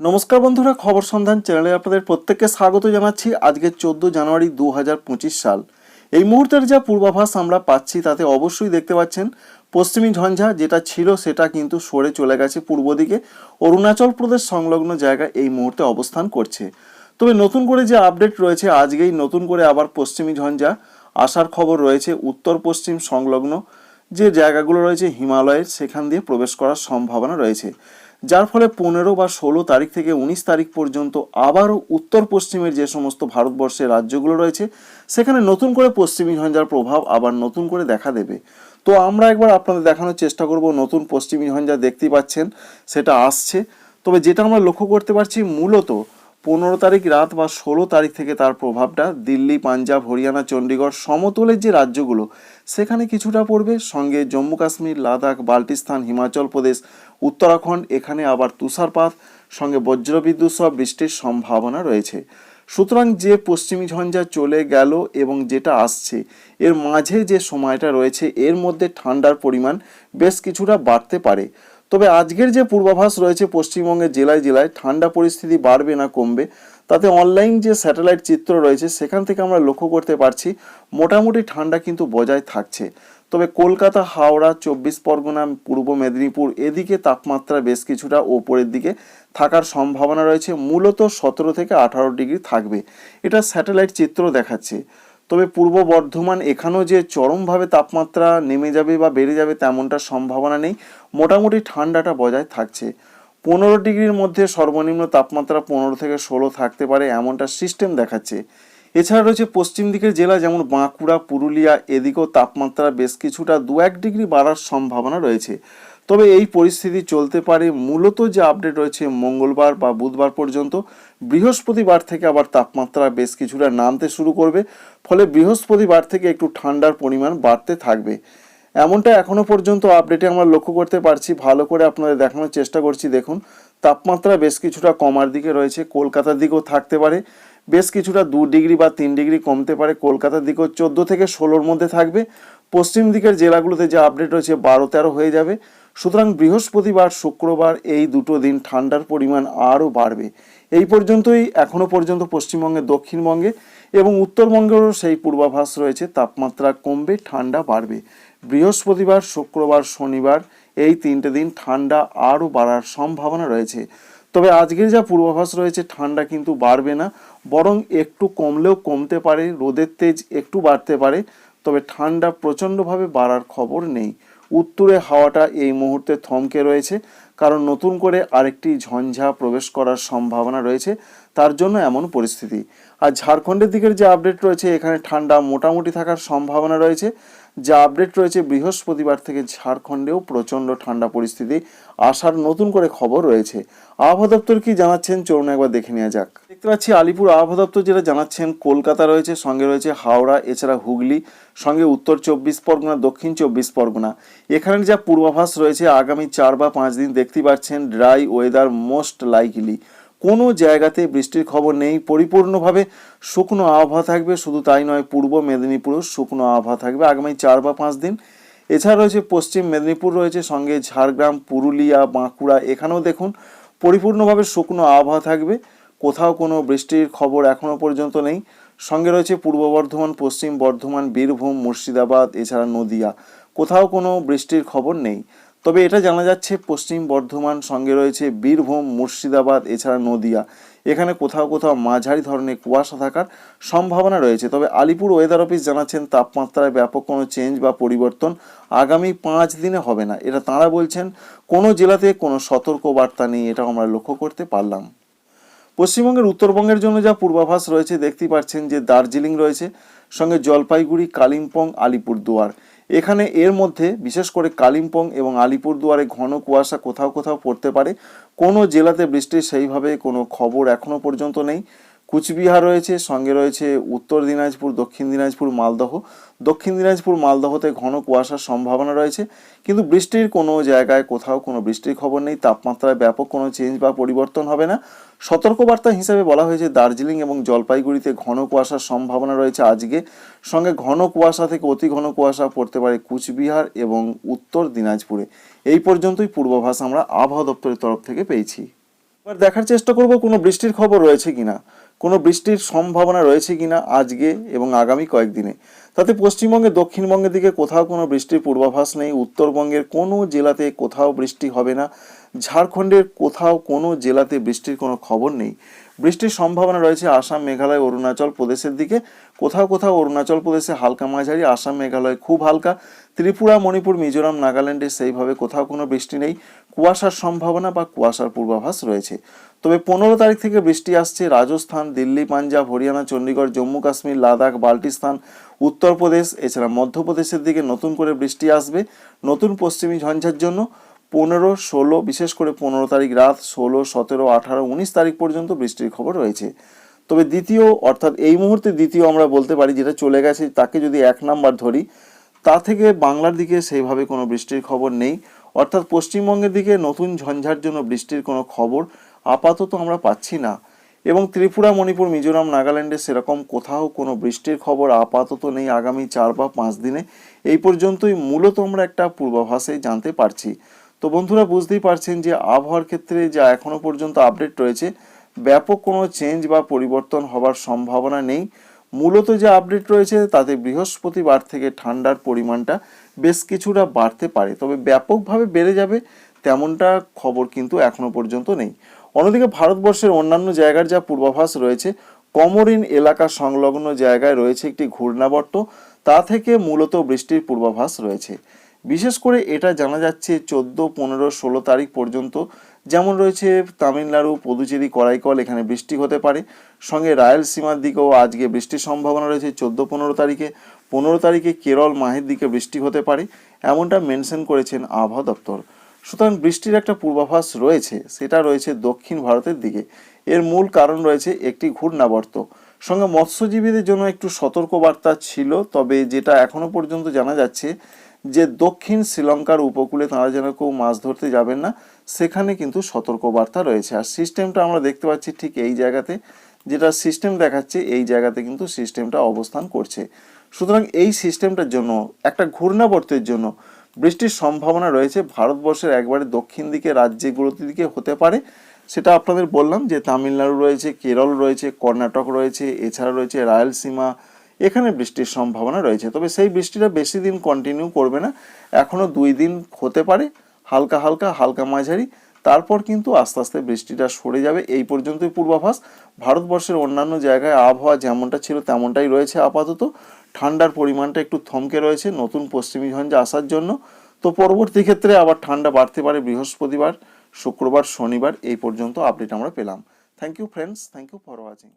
নমস্কার বন্ধুরা, খবর সন্ধান চ্যানেলে আপনাদের প্রত্যেককে স্বাগত জানাচ্ছি। আজকে চোদ্দ জানুয়ারি দু হাজার পঁচিশ সাল। এই মুহূর্তের যা পূর্বাভাস আমরা পাচ্ছি, তাতে অবশ্যই দেখতে পাচ্ছেন, পশ্চিমী ঝঞ্ঝা যেটা ছিল, সেটা কিন্তু সরে চলে গেছে পূর্ব দিকে। অরুণাচল প্রদেশ সংলগ্ন জায়গায় এই মুহূর্তে অবস্থান করছে। তবে নতুন করে যে আপডেট রয়েছে, আজকেই নতুন করে আবার পশ্চিমী ঝঞ্ঝা আসার খবর রয়েছে। উত্তর পশ্চিম সংলগ্ন যে জায়গাগুলো রয়েছে, হিমালয়ের, সেখান দিয়ে প্রবেশ করার সম্ভাবনা রয়েছে। যার ফলে পনেরো বা ষোলো তারিখ থেকে উনিশ তারিখ পর্যন্ত আবারও উত্তর পশ্চিমের যে সমস্ত ভারতবর্ষের রাজ্যগুলো রয়েছে, সেখানে নতুন করে পশ্চিমী ঝঞ্ঝার প্রভাব আবার নতুন করে দেখা দেবে। তো আমরা একবার আপনাদের দেখানোর চেষ্টা করব, নতুন পশ্চিমী ঝঞ্ঝা দেখতে পাচ্ছেন, সেটা আসছে। তবে যেটা আমরা লক্ষ্য করতে পারছি, মূলত পনেরো তারিখ রাত বা ষোলো তারিখ থেকে তার প্রভাবটা দিল্লি, পাঞ্জাব, হরিয়ানা, চণ্ডীগড়, সমতলের যে রাজ্যগুলো, সেখানে কিছুটা পড়বে। সঙ্গে জম্মু কাশ্মীর, লাদাখ, বাল্টিস্তান, হিমাচল প্রদেশ, উত্তরাখণ্ড, এখানে আবার তুষারপাত, সঙ্গে বজ্রবিদ্যুৎ সহ বৃষ্টির সম্ভাবনা রয়েছে। সুতরাং যে পশ্চিমী ঝঞ্ঝা চলে গেল এবং যেটা আসছে, এর মাঝে যে সময়টা রয়েছে, এর মধ্যে ঠান্ডার পরিমাণ বেশ কিছুটা বাড়তে পারে। তবে আজকের যে পূর্বাভাস রয়েছে পশ্চিমবঙ্গের জেলায় জেলায়, ঠান্ডা পরিস্থিতি বাড়বে না কমবে, তাতে অনলাইন যে স্যাটেলাইট চিত্র রয়েছে সেখান থেকে আমরা লক্ষ্য করতে পারছি মোটামুটি ঠান্ডা কিন্তু বজায় থাকছে। তবে কলকাতা, হাওড়া, চব্বিশ পরগনা, পূর্ব মেদিনীপুর এদিকে তাপমাত্রা বেশ কিছুটা ওপরের দিকে থাকার সম্ভাবনা রয়েছে। মূলত সতেরো থেকে আঠারো ডিগ্রি থাকবে। এটা স্যাটেলাইট চিত্র দেখাচ্ছে। তবে পূর্ব বর্ধমান এখানেও যে চরমভাবে তাপমাত্রা নেমে যাবে বা বেড়ে যাবে তেমনটা সম্ভাবনা নেই। মোটামুটি ঠান্ডাটা বজায় থাকছে। পনেরো ডিগ্রির মধ্যে সর্বনিম্ন তাপমাত্রা পনেরো থেকে ষোলো থাকতে পারে এমনটা সিস্টেম দেখাচ্ছে। এছাড়া রয়েছে পশ্চিম দিকের জেলা যেমন বাঁকুড়া, পুরুলিয়া, এদিকেও তাপমাত্রা বেশ কিছুটা দু এক ডিগ্রি বাড়ার সম্ভাবনা রয়েছে। তবে এই পরিস্থিতি চলতে পারে। মূলত যে আপডেট রয়েছে মঙ্গলবার বা বুধবার পর্যন্ত, বৃহস্পতিবার থেকে আবার তাপমাত্রা বেশ কিছুটা নামতে শুরু করবে। ফলে বৃহস্পতিবার থেকে একটু ঠান্ডার পরিমাণ বাড়তে থাকবে। এমনটা এখনও পর্যন্ত আপডেটে আমরা লক্ষ্য করতে পারছি। ভালো করে আপনাদের দেখানোর চেষ্টা করছি। দেখুন, তাপমাত্রা বেশ কিছুটা কমার দিকে রয়েছে। কলকাতার দিকেও থাকতে পারে। বেশ কিছুটা দু ডিগ্রি বা তিন ডিগ্রি কমতে পারে। কলকাতার দিকেও চোদ্দ থেকে ষোলোর মধ্যে থাকবে। পশ্চিম দিকের জেলাগুলোতে যে আপডেট রয়েছে, বারো তেরো হয়ে যাবে। সুতরাং বৃহস্পতিবার, শুক্রবার এই দুটো দিন ঠান্ডার পরিমাণ আরও বাড়বে। এই পর্যন্তই, এখনও পর্যন্ত পশ্চিমবঙ্গে, দক্ষিণবঙ্গে এবং উত্তরবঙ্গেরও সেই পূর্বাভাস রয়েছে, তাপমাত্রা কমবে, ঠান্ডা বাড়বে। বৃহস্পতিবার, শুক্রবার, শনিবার এই তিনটে দিন ঠান্ডা আরও বাড়ার সম্ভাবনা রয়েছে। তবে আজকের যা পূর্বাভাস রয়েছে, ঠান্ডা কিন্তু বাড়বে না, বরং একটু কমলেও কমতে পারে, রোদের তেজ একটু বাড়তে পারে, তবে ঠান্ডা প্রচণ্ডভাবে বাড়ার খবর নেই। উত্তরে হাওয়াটা এই মুহূর্তে থমকে রয়েছে, কারণ নতুন করে আরেকটি ঝঞ্ঝা প্রবেশ করার সম্ভাবনা রয়েছে, তার জন্য এমন পরিস্থিতি। আর ঝাড়খণ্ডের দিকের যে আপডেট রয়েছে, এখানে ঠান্ডা মোটামুটি থাকার সম্ভাবনা রয়েছে। যা আপডেট রয়েছে বৃহস্পতিবার থেকে ঝাড়খণ্ডেও প্রচণ্ড ঠান্ডা পরিস্থিতি আসার নতুন করে খবর রয়েছে। আবহাওয়া দপ্তর কি জানাচ্ছেন? চলুন একবার দেখে নেওয়া যাক। দেখতে পাচ্ছি আলিপুর আবহাওয়া দপ্তর যেটা জানাচ্ছেন, কলকাতা রয়েছে, সঙ্গে রয়েছে হাওড়া, এছাড়া হুগলি, সঙ্গে উত্তর চব্বিশ পরগনা, দক্ষিণ চব্বিশ পরগনা। এখানের যা পূর্বাভাস রয়েছে, আগামী চার বা পাঁচ দিন দেখতেই পাচ্ছেন, ড্রাই ওয়েদার মোস্ট লাইকলি। কোনো জায়গাতে বৃষ্টির খবর নেই। পরিপূর্ণভাবে শুকনো আবহাওয়া থাকবে, শুধু তাই নয়, পূর্ব মেদিনীপুরেও শুকনো আবহাওয়া থাকবে আগামী চার বা পাঁচ দিন। এছাড়া রয়েছে পশ্চিম মেদিনীপুর রয়েছে, সঙ্গে ঝাড়গ্রাম, পুরুলিয়া, বাঁকুড়া, এখানেও দেখুন পরিপূর্ণভাবে শুকনো আবহাওয়া থাকবে। কোথাও কোনো বৃষ্টির খবর এখনও পর্যন্ত নেই। সঙ্গে রয়েছে পূর্ব বর্ধমান, পশ্চিম বর্ধমান, বীরভূম, মুর্শিদাবাদ, এছাড়া নদিয়া। কোথাও কোনো বৃষ্টির খবর নেই। তবে এটা জানা যাচ্ছে পশ্চিম বর্ধমান সঙ্গে রয়েছে বীরভূম, মুর্শিদাবাদ, এছাড়া নদিয়া। এখানে কোথাও কোথাও মাঝারি ধরনের কুয়াশা থাকার সম্ভাবনা রয়েছে। তবে আলিপুর ওয়েদার অফিস জানাচ্ছেন তাপমাত্রায় ব্যাপক কোনো চেঞ্জ বা পরিবর্তন আগামী পাঁচ দিনে হবে না। এটা তাঁরা বলছেন, কোনো জেলাতে কোনো সতর্ক বার্তা নেই এটা আমরা লক্ষ্য করতে পারলাম। পশ্চিমবঙ্গের উত্তরবঙ্গের জন্য যা পূর্বাভাস রয়েছে, দেখতেই পাচ্ছেন যে দার্জিলিং রয়েছে, সঙ্গে জলপাইগুড়ি, কালিম্পং, আলিপুরদুয়ার। এখানে এর মধ্যে, বিশেষ করে কালিম্পং এবং আলিপুরদুয়ারে ঘন কুয়াশা কোথাও কোথাও পড়তে পারে। কোনো জেলাতে বৃষ্টির সেইভাবে কোনো খবর এখনও পর্যন্ত নেই। কুচবিহার রয়েছে, সঙ্গে রয়েছে উত্তর দিনাজপুর, দক্ষিণ দিনাজপুর, মালদহ। দক্ষিণ দিনাজপুর, মালদহতে ঘন কুয়াশার সম্ভাবনা রয়েছে, কিন্তু বৃষ্টির কোনো জায়গায় কোথাও কোনো বৃষ্টির খবর নেই। তাপমাত্রায় ব্যাপক কোনো চেঞ্জ বা পরিবর্তন হবে না। সতর্কবার্তা হিসেবে বলা হয়েছে, দার্জিলিং এবং জলপাইগুড়িতে ঘন কুয়াশার সম্ভাবনা রয়েছে আজকে। সঙ্গে ঘন কুয়াশা থেকে অতি ঘন কুয়াশা পড়তে পারে কুচবিহার এবং উত্তর দিনাজপুরে। এই পর্যন্তই পূর্বাভাস আমরা আবহাওয়া দপ্তরের তরফ থেকে পেয়েছি। এবার দেখার চেষ্টা করব কোনো বৃষ্টির খবর রয়েছে কিনা। কোনো বৃষ্টির সম্ভাবনা রয়েছে কিনা আজকে এবং আগামী কয়েকদিনে? তাতে পশ্চিমবঙ্গে, দক্ষিণবঙ্গের দিকে কোথাও কোনো বৃষ্টির পূর্বাভাস নেই। উত্তরবঙ্গের কোনো জেলাতে কোথাও বৃষ্টি হবে না। ঝাড়খণ্ডের কোথাও কোনো জেলাতে বৃষ্টির কোনো খবর নেই। বৃষ্টির সম্ভাবনা রয়েছে আসাম, মেঘালয়, অরুণাচল প্রদেশের দিকে। কোথাও কোথাও অরুণাচল প্রদেশে হালকা মাঝারি, আসাম, মেঘালয় খুব হালকা। ত্রিপুরা, মণিপুর, মিজোরাম, নাগাল্যান্ডে সেইভাবে কোথাও কোনো বৃষ্টি নেই। কুয়াশার সম্ভাবনা বা কুয়াশার পূর্বাভাস রয়েছে। তবে পনেরো তারিখ থেকে বৃষ্টি আসছে রাজস্থান, দিল্লি, পাঞ্জাব, হরিয়ানা, চণ্ডীগড়, জম্মু, কাশ্মীর, লাদাখ, বাল্টিস্তান, উত্তরপ্রদেশ, এছাড়া মধ্যপ্রদেশের দিকে নতুন করে বৃষ্টি আসবে নতুন পশ্চিমী ঝঞ্ঝার জন্য। পনেরো, ষোলো, বিশেষ করে পনেরো তারিখ রাত, ষোলো, সতেরো, আঠারো, উনিশ তারিখ পর্যন্ত বৃষ্টির খবর রয়েছে। তবে দ্বিতীয়, অর্থাৎ এই মুহূর্তে দ্বিতীয় আমরা বলতে পারি যেটা চলে গেছে, তাকে যদি এক নাম্বার ধরি, তা থেকে বাংলার দিকে সেইভাবে কোনো বৃষ্টির খবর নেই। অর্থাৎ পশ্চিমবঙ্গের দিকে নতুন ঝঞ্ঝার জন্য বৃষ্টির কোনো খবর আপাতত আমরা পাচ্ছি না। এবং ত্রিপুরা, মণিপুর, মিজোরাম, নাগাল্যান্ডে সেরকম কোথাও কোনো বৃষ্টির খবর আপাতত নেই আগামী চার বা পাঁচ দিনে। এই পর্যন্তই মূলত আমরা একটা পূর্বাভাসে জানতে পারছি। তো বন্ধুরা বুঝতেই পারছেন যে আবহাওয়ার ক্ষেত্রে যা এখনও পর্যন্ত আপডেট রয়েছে, ব্যাপক কোনো চেঞ্জ বা পরিবর্তন হবার সম্ভাবনা নেই। মূলত যে আপডেট রয়েছে তাতে বৃহস্পতিবার থেকে ঠান্ডার পরিমাণটা বেশ কিছুটা বাড়তে পারে, তবে ব্যাপকভাবে বেড়ে যাবে তেমনটা খবর কিন্তু এখনও পর্যন্ত নেই। অন্যদিকে ভারতবর্ষের অন্যান্য জায়গার যা পূর্বাভাস রয়েছে, কমরিন এলাকা সংলগ্ন জায়গায় রয়েছে একটি ঘূর্ণাবর্ত, তা থেকে মূলত বৃষ্টির পূর্বাভাস রয়েছে। বিশেষ করে এটা জানা যাচ্ছে চোদ্দ, পনেরো, ষোলো তারিখ পর্যন্ত। যেমন রয়েছে তামিলনাড়ু, পুদুচেরি, করাইকল, এখানে বৃষ্টি হতে পারে। সঙ্গে রায়লসীমার দিকেও আজকে বৃষ্টির সম্ভাবনা রয়েছে চোদ্দ, পনেরো তারিখে। পনেরো তারিখে কেরল মাহের দিকে বৃষ্টি হতে পারে, এমনটা মেনশন করেছেন আবহাওয়া দপ্তর। সুতরাং বৃষ্টির একটা পূর্বাভাস রয়েছে, সেটা রয়েছে দক্ষিণ ভারতের দিকে। এর মূল কারণ রয়েছে একটি ঘূর্ণাবর্ত। সঙ্গে মৎস্যজীবীদের জন্য একটু সতর্কবার্তা ছিল, তবে যেটা এখনও পর্যন্ত জানা যাচ্ছে যে দক্ষিণ শ্রীলঙ্কার উপকূলে তারা যেন কেউ মাছ ধরতে যাবেন না, সেখানে কিন্তু সতর্কবার্তা রয়েছে। আর সিস্টেমটা আমরা দেখতে পাচ্ছি ঠিক এই জায়গাতে, যেটা সিস্টেম দেখাচ্ছে, এই জায়গাতে কিন্তু সিস্টেমটা অবস্থান করছে। সুতরাং এই সিস্টেমটার জন্য, একটা ঘূর্ণাবর্তের জন্য বৃষ্টির সম্ভাবনা রয়েছে। ভারতবর্ষের একবারে দক্ষিণ দিকে, রাজ্যগুলোর দিকে হতে পারে। সেটা আপনাদের বললাম যে তামিলনাড়ু রয়েছে, কেরল রয়েছে, কর্ণাটক রয়েছে, এছাড়া রয়েছে রায়লসীমা এখানে বৃষ্টির সম্ভাবনা রয়েছে, তবে সেই বৃষ্টিটা বেশি দিন কন্টিনিউ করবে না। এখনও দুই দিন হতে পারে, হালকা হালকা হালকা মাঝারি। তারপর কিন্তু আস্তে আস্তে বৃষ্টিটা সরে যাবে। এই পর্যন্তই পূর্বাভাস। ভারতবর্ষের অন্যান্য জায়গায় আবহাওয়া যেমনটা ছিল তেমনটাই রয়েছে আপাতত। ঠান্ডার পরিমাণটা একটু থমকে রয়েছে, নতুন পশ্চিমী ঝঞ্ঝা আসার জন্য। তো পরবর্তী ক্ষেত্রে আবার ঠান্ডা বাড়তে পারে বৃহস্পতিবার, শুক্রবার, শনিবার, এই পর্যন্ত আপডেট আমরা পেলাম। Thank you friends thank you for watching